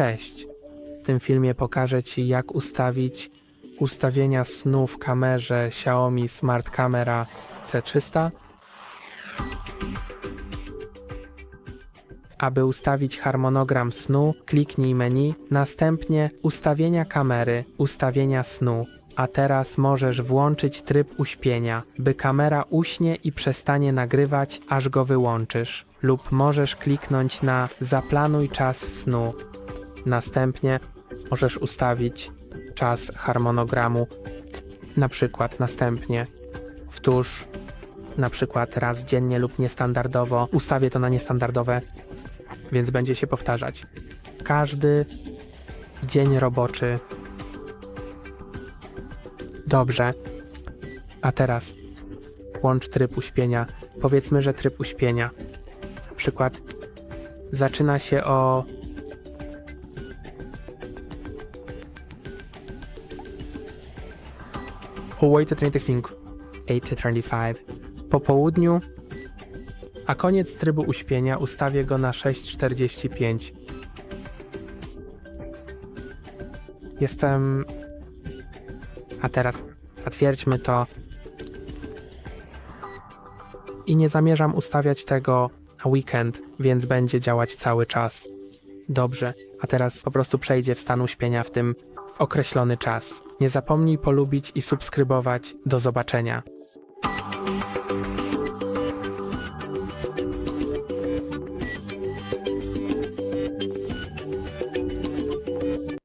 Cześć! W tym filmie pokażę Ci, jak ustawić ustawienia snu w kamerze Xiaomi Smart Camera C300. Aby ustawić harmonogram snu, kliknij menu, następnie ustawienia kamery, ustawienia snu. A teraz możesz włączyć tryb uśpienia, by kamera uśnie i przestanie nagrywać, aż go wyłączysz. Lub możesz kliknąć na zaplanuj czas snu. Następnie możesz ustawić czas harmonogramu, na przykład następnie wtórz, na przykład raz dziennie lub niestandardowo. Ustawię to na niestandardowe, więc będzie się powtarzać. Każdy dzień roboczy. Dobrze. A teraz łącz tryb uśpienia. Powiedzmy, że tryb uśpienia. Na przykład zaczyna się o o 8.35, 8.35 po południu, a koniec trybu uśpienia ustawię go na 6.45. Jestem... A teraz zatwierdźmy to. I nie zamierzam ustawiać tego na weekend, więc będzie działać cały czas. Dobrze, a teraz po prostu przejdzie w stan uśpienia w tym określony czas. Nie zapomnij polubić i subskrybować. Do zobaczenia.